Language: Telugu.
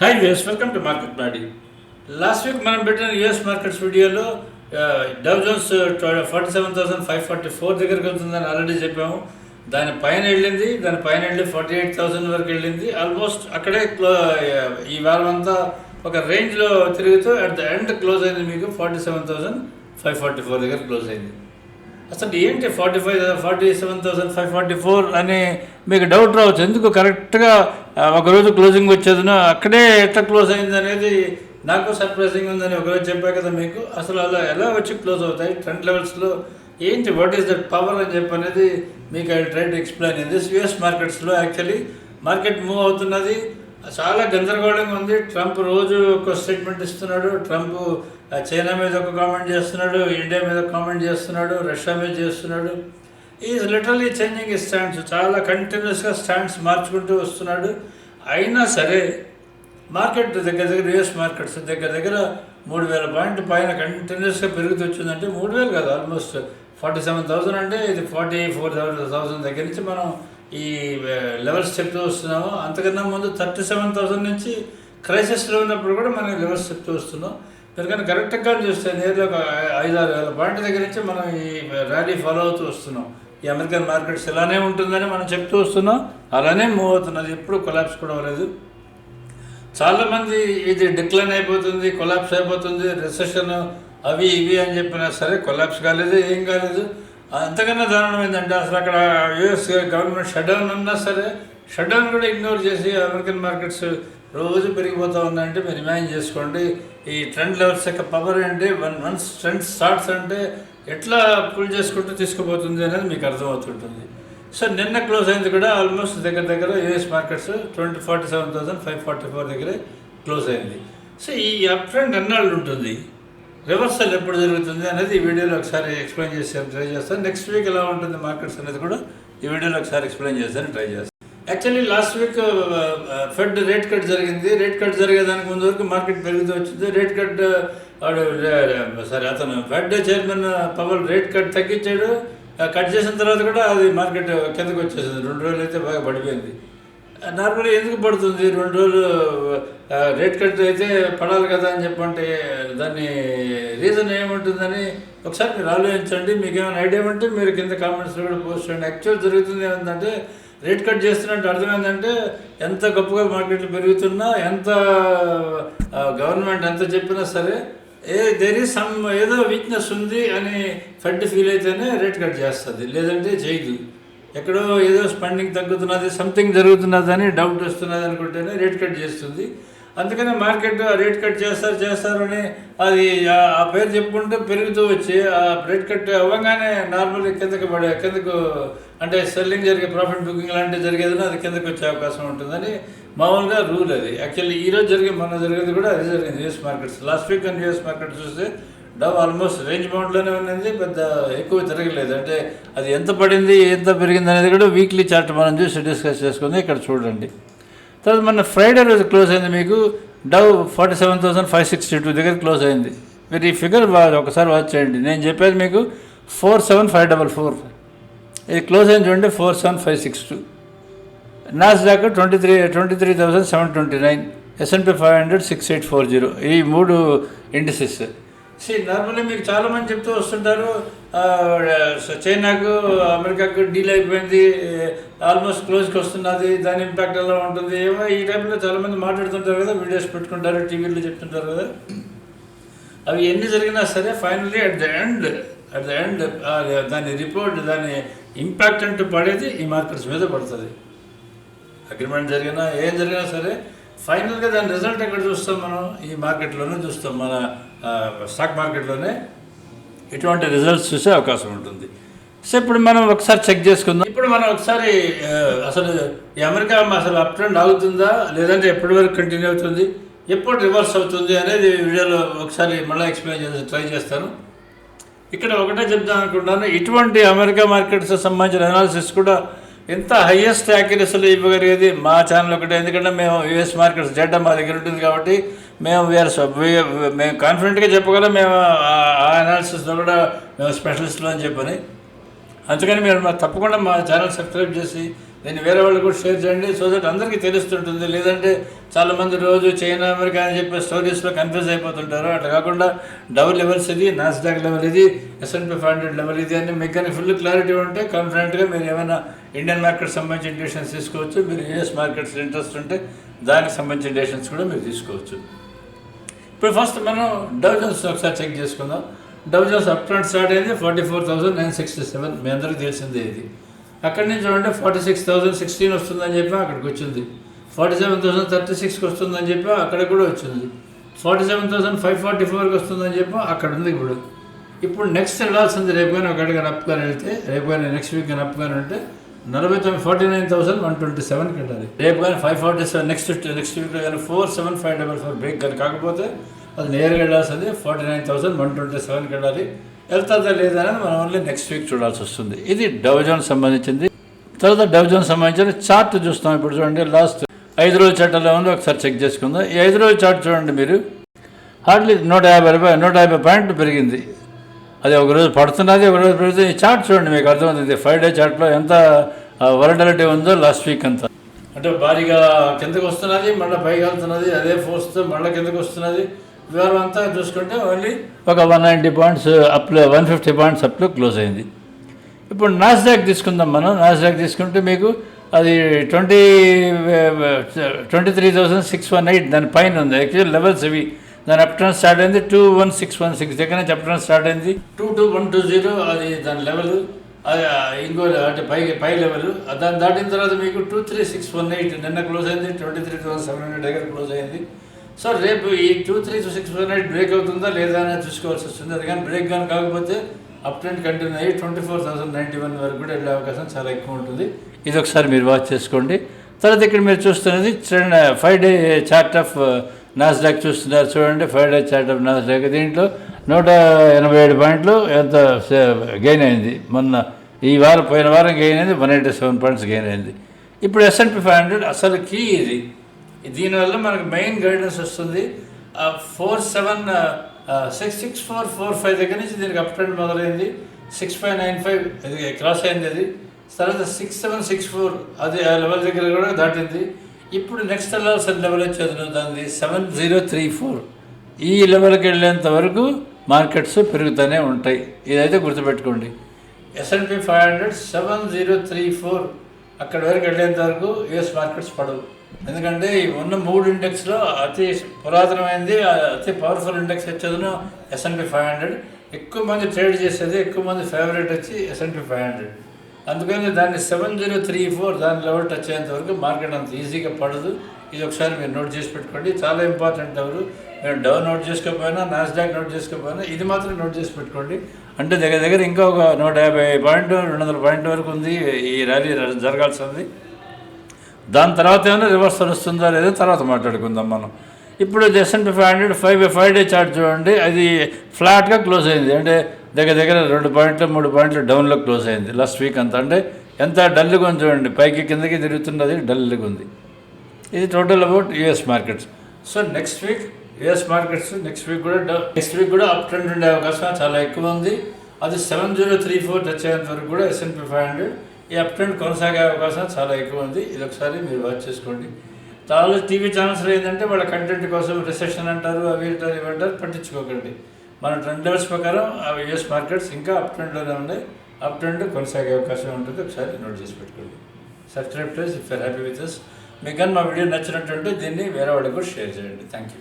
Hi views welcome to market body last week మనం పెట్టిన యూఎస్ మార్కెట్స్ వీడియోలో Dow Jones forty seven thousand five forty four దగ్గరికి వెళ్తుందని ఆల్రెడీ చెప్పాము. దాని పైన వెళ్ళింది దాని పైన వెళ్ళి ఫార్టీ ఎయిట్ థౌసండ్ వరకు వెళ్ళింది. ఆల్మోస్ట్ అక్కడే క్లో ఈ వారం అంతా ఒక రేంజ్లో తిరుగుతూ అట్ ద ఎండ్ క్లోజ్ అయింది మీకు forty seven thousand five forty four దగ్గర క్లోజ్ అయింది. అసలు ఏంటి forty five forty seven thousand five forty four అని మీకు డౌట్ రావచ్చు. ఎందుకు కరెక్ట్గా ఒకరోజు క్లోజింగ్ వచ్చేదినో అక్కడే ఎట్లా క్లోజ్ అయింది అనేది నాకు సర్ప్రైజింగ్ ఉందని ఒకరోజు చెప్పా కదా మీకు. అసలు అలా ఎలా వచ్చి క్లోజ్ అవుతాయి? ట్రెండ్ లెవెల్స్లో ఏంటి వాట్ ఈస్ దట్ పవర్ అని చెప్పి అనేది మీకు I try to explain in this US మార్కెట్స్లో యాక్చువల్లీ మార్కెట్ మూవ్ అవుతున్నది. చాలా గందరగోళంగా ఉంది. ట్రంప్ రోజు ఒక స్టేట్మెంట్ ఇస్తున్నాడు. ట్రంప్ చైనా మీద ఒక కామెంట్ చేస్తున్నాడు ఇండియా మీద కామెంట్ చేస్తున్నాడు రష్యా మీద చేస్తున్నాడు. ఈజ్ లిటరలీ చేంజింగ్ స్టాండ్స్ చాలా కంటిన్యూస్గా స్టాండ్స్ మార్చుకుంటూ వస్తున్నాడు. అయినా సరే మార్కెట్ దగ్గర దగ్గర యూఎస్ మార్కెట్స్ దగ్గర దగ్గర మూడు వేల పాయింట్ పైన కంటిన్యూస్గా పెరుగుతూ వచ్చిందంటే మూడు వేలు కాదు ఆల్మోస్ట్ ఫార్టీ సెవెన్ థౌసండ్ అంటే ఇది ఫార్టీ ఫోర్ థౌసండ్ దగ్గర నుంచి మనం ఈ లెవెల్స్ చెప్తూ వస్తున్నాము. అంతకన్నా ముందు థర్టీ సెవెన్ థౌసండ్ నుంచి క్రైసిస్లో ఉన్నప్పుడు కూడా మనం లెవెల్స్ చెప్తూ వస్తున్నాం. ఎందుకంటే కరెక్ట్గా చూస్తే నేరుగా ఒక ఐదు ఆరు వేల పాయింట్ దగ్గర నుంచి మనం ఈ ర్యాలీ ఫాలో అవుతూ వస్తున్నాం. ఈ అమెరికన్ మార్కెట్స్ ఇలానే ఉంటుందని మనం చెప్తూ వస్తున్నాం. అలానే మూవ్ అవుతున్నది. ఎప్పుడు కొలాప్స్ కూడా అవ్వలేదు. చాలామంది ఇది డిక్లైన్ అయిపోతుంది కొలాప్స్ అయిపోతుంది రిసెషన్ అవి ఇవి అని చెప్పినా సరే కొలాప్స్ కాలేదు ఏం కాలేదు. అంతకన్నా దారుణం ఏంటంటే అసలు అక్కడ యుఎస్ గవర్నమెంట్ షట్ డౌన్ ఉన్నా సరే షట్ డౌన్ కూడా ఇగ్నోర్ చేసి అమెరికన్ మార్కెట్స్ రోజు పెరిగిపోతూ ఉందంటే మీరు ఇమాజిన్ చేసుకోండి. ఈ ట్రెండ్ లెవెల్స్ యొక్క పవర్ ఏంటి? వన్ వన్స్ ట్రెండ్ స్టార్ట్స్ అంటే ఎట్లా పుల్ చేసుకుంటూ తీసుకుపోతుంది అనేది మీకు అర్థమవుతుంటుంది. సో నిన్న క్లోజ్ అయింది కూడా ఆల్మోస్ట్ దగ్గర దగ్గర US markets twenty forty seven thousand five forty four దగ్గరే క్లోజ్ అయింది. సో ఈ అప్ ట్రెండ్ ఎన్నాళ్ళు ఉంటుంది. రివర్సల్ ఎప్పుడు జరుగుతుంది అనేది ఈ వీడియోలో ఒకసారి ఎక్స్ప్లెయిన్ చేసి ట్రై చేస్తాను. నెక్స్ట్ వీక్ ఎలా ఉంటుంది మార్కెట్స్ అనేది కూడా ఈ వీడియోలో ఒకసారి ఎక్స్ప్లెయిన్ చేస్తాను ట్రై చేస్తాను. Actually last week Fed rate cut జరిగింది. రేట్ కట్ జరిగేదానికి ముందు వరకు మార్కెట్ పెరుగుతూ వచ్చింది. రేట్ కట్ వాడు సరే అతను Fed chairman Powell rate cut తగ్గించాడు. Uh, cut చేసిన తర్వాత కూడా అది మార్కెట్ కిందకు వచ్చేసింది. రెండు రోజులు అయితే బాగా పడిపోయింది. Uh, నార్మల్గా ఎందుకు పడుతుంది? రెండు రోజులు uh, రేట్ కట్ అయితే పడాలి కదా అని చెప్పంటే దాన్ని రీజన్ ఏముంటుందని ఒకసారి మీరు ఆలోచించండి. మీకు ఏమైనా ఐడియా ఉంటే మీరు కింద కామెంట్స్లో కూడా పోస్ట్ చేయండి. యాక్చువల్ జరుగుతుంది ఏంటంటే రేట్ కట్ చేస్తున్నట్టు ఏంటంటే ఎంత గొప్పగా మార్కెట్లు పెరుగుతున్నా ఎంత గవర్నమెంట్ ఎంత చెప్పినా సరే ఏ దేర్ ఈజ్ సమ్ ఏదో వీక్నెస్ ఉంది అని ఫెడ్ ఫీల్ అయితేనే రేట్ కట్ చేస్తుంది. లేదంటే చేయదు. ఎక్కడో ఏదో స్పెండింగ్ తగ్గుతున్నది సంథింగ్ జరుగుతున్నది అని డౌట్ వస్తున్నది అనుకుంటేనే రేట్ కట్ చేస్తుంది. అందుకనే మార్కెట్ రేట్ కట్ చేస్తారు చేస్తారు అని అది ఆ- పేరు చెప్పుకుంటూ పెరుగుతూ వచ్చి ఆ రేట్ కట్ అవ్వగానే నార్మల్ కిందకి పడే కిందకు అంటే సెల్లింగ్ జరిగే ప్రాఫిట్ బుకింగ్ లాంటివి జరిగేదని అది కిందకి వచ్చే అవకాశం ఉంటుందని మామూలుగా రూల్ అది. యాక్చువల్లీ ఈ రోజు జరిగే మొన్న జరిగేది కూడా అది జరిగింది US markets. Last week and US market చూస్తే డవ్ ఆల్మోస్ట్ రేంజ్ బౌండ్లోనే ఉన్నది పెద్ద ఎక్కువ తిరగలేదు. అంటే అది ఎంత పడింది ఎంత పెరిగింది అనేది కూడా వీక్లీ చార్ట్ మనం చూసి డిస్కస్ చేసుకుంది. ఇక్కడ చూడండి. తర్వాత మన ఫ్రైడే రోజు క్లోజ్ అయింది మీకు Dow forty seven thousand five sixty two దగ్గర క్లోజ్ అయింది. మీరు ఈ ఫిగర్ ఒకసారి వాచ్ చేయండి. నేను చెప్పేది మీకు four seven five double four. ఇది క్లోజ్ అయింది చూడండి four seven five six two. Nasdaq twenty three twenty three thousand seven twenty nine S and P five hundred six eight four zero ఈ మూడు ఇండిసెస్ సి నార్మల్లీ మీకు చాలామంది చెప్తూ వస్తుంటారు చైనాకు అమెరికాకు డీల్ అయిపోయింది ఆల్మోస్ట్ క్లోజ్కి వస్తున్నది దాని ఇంపాక్ట్ ఎలా ఉంటుంది? ఏమో ఈ టైంలో చాలామంది మాట్లాడుతుంటారు కదా వీడియోస్ పెట్టుకుంటారు టీవీలో చెప్తుంటారు కదా. అవి ఎన్ని జరిగినా సరే finally at the end at the end దాని రిపోర్ట్ దాని ఇంపాక్ట్ అంటూ పడేది ఈ మార్కెట్స్ మీద పడుతుంది. అగ్రిమెంట్ జరిగినా ఏం జరిగినా సరే ఫైనల్గా దాని రిజల్ట్ ఎక్కడ చూస్తాం మనం? ఈ మార్కెట్లోనే చూస్తాం. మన స్టాక్ మార్కెట్లోనే ఇటువంటి రిజల్ట్స్ చూసే అవకాశం ఉంటుంది. సో ఇప్పుడు మనం ఒకసారి చెక్ చేసుకుందాం. ఇప్పుడు మనం ఒకసారి అసలు ఈ అమెరికా అసలు అప్ ట్రెండ్ ఆగుతుందా లేదంటే ఎప్పటి వరకు కంటిన్యూ అవుతుంది? ఎప్పుడు రివర్స్ అవుతుంది అనేది వీడియోలో ఒకసారి మళ్ళీ ఎక్స్ప్లెయిన్ చేసి ట్రై చేస్తాను. ఇక్కడ ఒకటే చెప్తాను అనుకుంటాను ఇటువంటి అమెరికా మార్కెట్స్ సంబంధించిన అనాలిసిస్ కూడా ఇంత హైయెస్ట్ యాక్యురసీలో ఇవ్వగలిగేది మా ఛానల్ ఒకటే. ఎందుకంటే మేము యూఎస్ మార్కెట్స్ డేటా మా దగ్గర ఉంటుంది కాబట్టి మేము వీఆర్ మేము కాన్ఫిడెంట్గా చెప్పగలం మేము ఆ- అనాలిసిస్లో కూడా మేము స్పెషలిస్టులు అని చెప్పని. అందుకని మీరు మా- తప్పకుండా మా ఛానల్ సబ్స్క్రైబ్ చేసి దీన్ని వేరే వాళ్ళు కూడా షేర్ చేయండి సో దట్ అందరికీ తెలుస్తుంటుంది. లేదంటే చాలామంది రోజు చైనా అమెరికా అని చెప్పి స్టోరీస్లో కన్ఫ్యూజ్ అయిపోతుంటారు. అట్లా కాకుండా డబుల్ లెవెల్స్ ఇది నాస్డాక్ లెవెల్ ఇది S and P five hundred level ఇది అని మీకు కానీ ఫుల్ క్లారిటీ ఉంటే కాన్ఫిడెంట్గా మీరు ఏమైనా ఇండియన్ మార్కెట్ సంబంధించిన డిషన్స్ తీసుకోవచ్చు. మీరు యూఎస్ మార్కెట్స్ ఇంట్రెస్ట్ ఉంటే దానికి సంబంధించిన డెసిషన్స్ కూడా మీరు తీసుకోవచ్చు. ఇప్పుడు ఫస్ట్ మనం డౌజన్స్ ఒకసారి చెక్ చేసుకుందాం. Dow Jones up trend start అయింది forty four thousand nine sixty seven మీ అందరికీ తెలిసిందే ఇది. అక్కడి నుంచి చూడండి ఫార్టీ సిక్స్ థౌసండ్ సిక్స్టీన్ వస్తుందని చెప్పి అక్కడికి వచ్చింది. ఫార్టీ సెవెన్ థౌసండ్ థర్టీ సిక్స్కి వస్తుందని చెప్పి అక్కడ కూడా వచ్చింది. Forty seven thousand five forty ఫోర్కి వస్తుందని చెప్పి అక్కడ ఉంది ఇప్పుడు ఇప్పుడు నెక్స్ట్ వెళ్ళాల్సింది రేపు కానీ ఒకటి అడిగిన అప్ కానీ వెళ్తే రేపు కానీ నెక్స్ట్ వీక్ కానీ అప్ కానీ ఉంటే నలభై తొమ్మిది forty nine thousand one twenty సెవెన్కి వెళ్ళాలి రేపు కానీ five forty seven next next వీక్లో కానీ four seven five double four break కానీ కాకపోతే అది నేరుగా వెళ్ళాల్సింది forty nine thousand one twenty సెవెన్కి వెళ్ళాలి వెళ్తుందా లేదా అనేది మనం ఓన్లీ నెక్స్ట్ వీక్ చూడాల్సి వస్తుంది. ఇది డౌజోన్ సంబంధించింది. తర్వాత డౌజోన్ సంబంధించిన చార్ట్ చూస్తాం. ఇప్పుడు చూడండి లాస్ట్ ఐదు రోజు చార్ట్ ఎలా ఉందో ఒకసారి చెక్ చేసుకుందాం. ఈ ఐదు రోజుల చాట్ చూడండి మీరు. హార్డ్లీ నూట యాభై రూపాయలు నూట యాభై పాయింట్లు పెరిగింది. అది ఒక రోజు పడుతున్నది ఒక రోజు పెరుగుతుంది. ఈ చార్ట్ చూడండి మీకు అర్థమవుతుంది. ఫైవ్ డే చార్ట్లో ఎంత వరడలిటీ ఉందో లాస్ట్ వీక్ అంతా. అంటే భారీగా కిందకు వస్తున్నది మళ్ళీ పైకి వెళ్తున్నది అదే ఫోర్స్తో మళ్ళీ కిందకు వస్తున్నది. వివరం అంతా చూసుకుంటే ఓన్లీ ఒక వన్ నైంటీ పాయింట్స్ అప్లో వన్ ఫిఫ్టీ పాయింట్స్ అప్లో క్లోజ్ అయింది. ఇప్పుడు నాస్డాక్ తీసుకుందాం మనం. నాస్డాక్ తీసుకుంటే మీకు అది twenty twenty three thousand six one eight దాని పైన ఉంది. యాక్చువల్ లెవెల్స్ ఇవి. దాని అప్ స్టార్ట్ అయింది two one six one six దగ్గర నుంచి అప్ స్టార్ట్ అయింది. Two two one two zero అది దాని లెవెల్ అది ఇంకో అంటే పై పై లెవెల్ దాన్ని దాటిన తర్వాత మీకు two three six one eight నిన్న క్లోజ్ అయింది. Twenty three thousand seven hundred దగ్గర క్లోజ్ అయింది. సో రేపు ఈ two three six one eight break అవుతుందా లేదా అనేది చూసుకోవాల్సి వస్తుంది. అది కానీ బ్రేక్ కానీ కాకపోతే అప్ ట్రెండ్ కంటిన్యూ అయ్యి twenty four thousand ninety one వరకు కూడా వెళ్ళే అవకాశం చాలా ఎక్కువ ఉంటుంది. ఇది ఒకసారి మీరు వాచ్ చేసుకోండి. తర్వాత ఇక్కడ మీరు చూస్తున్నది five day chart of Nasdaq చూస్తున్నారు. చూడండి five day chart of Nasdaq దీంట్లో నూట ఎనభై ఏడు పాయింట్లు ఎంత uh, గెయిన్ అయింది. మొన్న ఈ వారం పోయిన వారం గెయిన్ అయింది. One eighty seven points gain అయింది. ఇప్పుడు S and P five hundred అసలు కీ ఇది. దీనివల్ల మనకు మెయిన్ గైడెన్స్ వస్తుంది. Uh, four seven six six four four five దగ్గర నుంచి దీనికి అప్ ట్రెండ్ మొదలైంది. సిక్స్ ఫైవ్ నైన్ ఫైవ్ అది క్రాస్ అయింది అది. తర్వాత సిక్స్ సెవెన్ సిక్స్ ఫోర్ అది ఆ లెవెల్ దగ్గర కూడా దాటింది. ఇప్పుడు నెక్స్ట్ వెళ్ళాల్సిన లెవెల్ వచ్చేది దాన్ని సెవెన్ జీరో త్రీ ఫోర్ ఈ లెవెల్కి వెళ్ళేంత వరకు మార్కెట్స్ పెరుగుతూనే ఉంటాయి. ఇదైతే గుర్తుపెట్టుకోండి. S and P five hundred seven zero three four అక్కడ వరకు వెళ్ళేంత వరకు యుఎస్ మార్కెట్స్ పడవు. ఎందుకంటే ఉన్న మూడు ఇండెక్స్లో అతి పురాతనమైనది అతి పవర్ఫుల్ ఇండెక్స్ వచ్చేది S and P five hundred ఎక్కువ మంది ట్రేడ్ చేసేది ఎక్కువ మంది ఫేవరెట్ వచ్చి ఎస్ఎన్పి ఫైవ్ హండ్రెడ్ అందుకని దాన్ని సెవెన్ జీరో త్రీ ఫోర్ దాని లెవెల్ టచ్ అయ్యేంత వరకు మార్కెట్ అంత ఈజీగా పడదు. ఇది ఒకసారి మీరు నోట్ చేసి పెట్టుకోండి. చాలా ఇంపార్టెంట్ ఎవరు? మీరు డౌన్ నోట్ చేసుకోకపోయినా నాస్డాక్ నోట్ చేసుకోకపోయినా ఇది మాత్రం నోట్ చేసి పెట్టుకోండి. అంటే దగ్గర దగ్గర ఇంకా ఒక నూట యాభై పాయింట్ రెండు వందల పాయింట్ వరకు ఉంది ఈ ర్యాలీ జరగాల్సి ఉంది దాని తర్వాత ఏమైనా రివర్సల్ వస్తుందా లేదా తర్వాత మాట్లాడుకుందాం మనం. ఇప్పుడు S and P five hundred five five day chart చూడండి. అది ఫ్లాట్గా క్లోజ్ అయింది. అంటే దగ్గర దగ్గర రెండు పాయింట్లు మూడు పాయింట్లు డౌన్లో క్లోజ్ అయింది. లాస్ట్ వీక్ అంతా. అంటే ఎంత డల్గా ఉంది చూడండి. పైకి కిందకి తిరుగుతున్నది డల్గా ఉంది. ఇది total about US markets. So next week US markets next week కూడా నెక్స్ట్ వీక్ కూడా అప్ ట్రెండ్ ఉండే అవకాశం చాలా ఎక్కువ ఉంది. అది seven zero three four touch అయ్యేంత వరకు కూడా S and P five hundred. ఈ అప్ ట్రెండ్ కొనసాగే అవకాశం చాలా ఎక్కువ ఉంది. ఇది ఒకసారి మీరు వాచ్ చేసుకోండి. చాలా టీవీ ఛానల్స్లో ఏంటంటే వాళ్ళ కంటెంట్ కోసం రిసెషన్ అంటారు అవి అంటారు ఇవి అంటారు పట్టించుకోకండి. మన ట్రెండ్ లెవెల్స్ ప్రకారం ఆ యుఎస్ మార్కెట్స్ ఇంకా అప్ ట్రెండ్లోనే ఉన్నాయి. అప్ ట్రెండ్ కొనసాగే అవకాశం ఉంటుంది. ఒకసారి నోట్ చేసి పెట్టుకోండి. Subscribe please if are happy with us మీకు కానీ మా వీడియో నచ్చినట్టుంటే దీన్ని వేరే వాళ్ళకి కూడా షేర్ చేయండి. Thank you